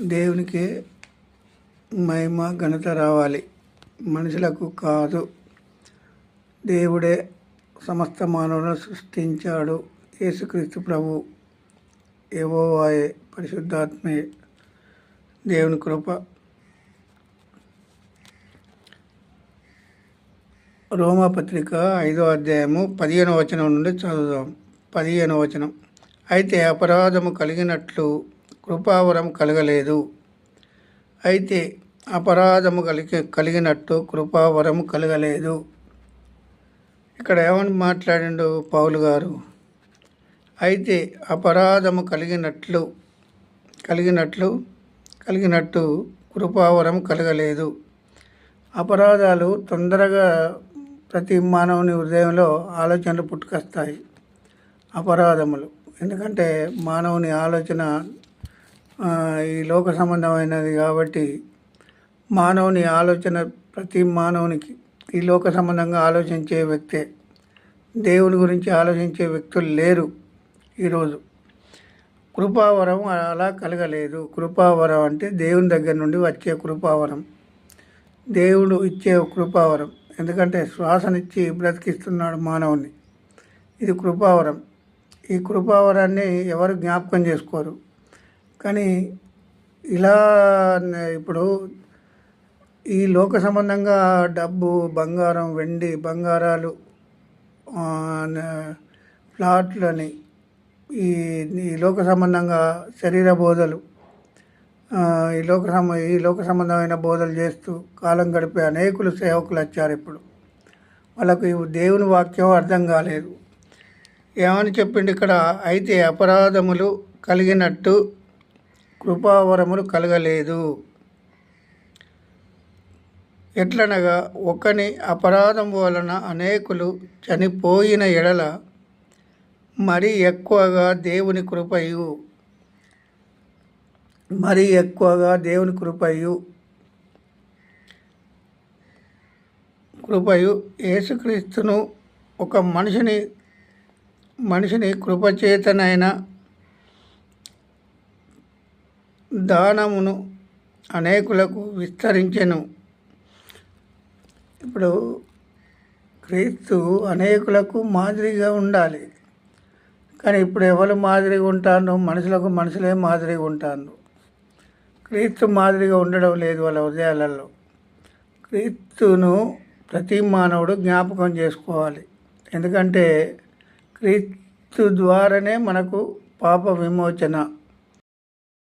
దేవునికి మహిమ ఘనత రావాలి. మనుషులకు కాదు. దేవుడే సమస్త మానవులను సృష్టించాడు. యేసుక్రీస్తు ప్రభు ఏవోవాయే పరిశుద్ధాత్మే. దేవుని కృప రోమపత్రిక ఐదో అధ్యాయము పదిహేను వచనం నుండి చదువుదాం. పదిహేను వచనం. అయితే అపరాధము కలిగినట్లు కృపావరం కలగలేదు. అయితే అపరాధము కలిగి కలిగినట్టు కృపావరం కలగలేదు. ఇక్కడ ఏమని మాట్లాడిండు పౌలు గారు? అయితే అపరాధము కలిగినట్లు కలిగినట్లు కలిగినట్టు కృపావరం కలగలేదు. అపరాధాలు తొందరగా ప్రతి మానవుని హృదయంలో ఆలోచనలు పుట్టుకొస్తాయి. అపరాధములు. ఎందుకంటే మానవుని ఆలోచన ఈ లోక సంబంధమైనది కాబట్టి మానవుని ఆలోచన ప్రతి మానవునికి ఈ లోక సంబంధంగా ఆలోచించే వ్యక్తే దేవుని గురించి ఆలోచించే వ్యక్తులు లేరు ఈరోజు. కృపావరం అలా కలగలేదు. కృపావరం అంటే దేవుని దగ్గర నుండి వచ్చే కృపావరం. దేవుడు ఇచ్చే కృపావరం. ఎందుకంటే శ్వాసనిచ్చి బ్రతికిస్తున్నాడు మానవుని. ఇది కృపావరం. ఈ కృపావరాన్ని ఎవరు జ్ఞాపకం చేసుకోరు. కానీ ఇలా ఇప్పుడు ఈ లోక సంబంధంగా డబ్బు బంగారం వెండి బంగారాలు ప్లాట్లని ఈ ఈ లోక సంబంధంగా శరీర బోధలు ఈ లోక సంబ ఈ లోక సంబంధమైన బోధలు చేస్తూ కాలం గడిపే అనేకులు సేవకులు వచ్చారు ఇప్పుడు. వాళ్ళకు ఈ దేవుని వాక్యం అర్థం కాలేదు. ఏమని చెప్పిండు ఇక్కడ? అయితే అపరాధములు కలిగినట్టు కృపావరములు కలగలేదు. ఎట్లనగా ఒకని అపరాధం వలన అనేకులు చనిపోయిన ఎడల మరి ఎక్కువగా దేవుని కృపయు. మరి ఎక్కువగా దేవుని కృపయు. కృపయు యేసుక్రీస్తును ఒక మనిషిని మనిషిని కృపచేతనైన దానమును అనేకులకు విస్తరించెను. ఇప్పుడు క్రీస్తు అనేకులకు మాదిరిగా ఉండాలి. కానీ ఇప్పుడు ఎవరు మాదిరిగా ఉంటారు? మనుషులకు మనుషులే మాదిరిగా ఉంటాను క్రీస్తు మాదిరిగా ఉండడం లేదు వాళ్ళ హృదయాలలో. క్రీస్తును ప్రతి మానవుడు జ్ఞాపకం చేసుకోవాలి. ఎందుకంటే క్రీస్తు ద్వారానే మనకు పాప విమోచన.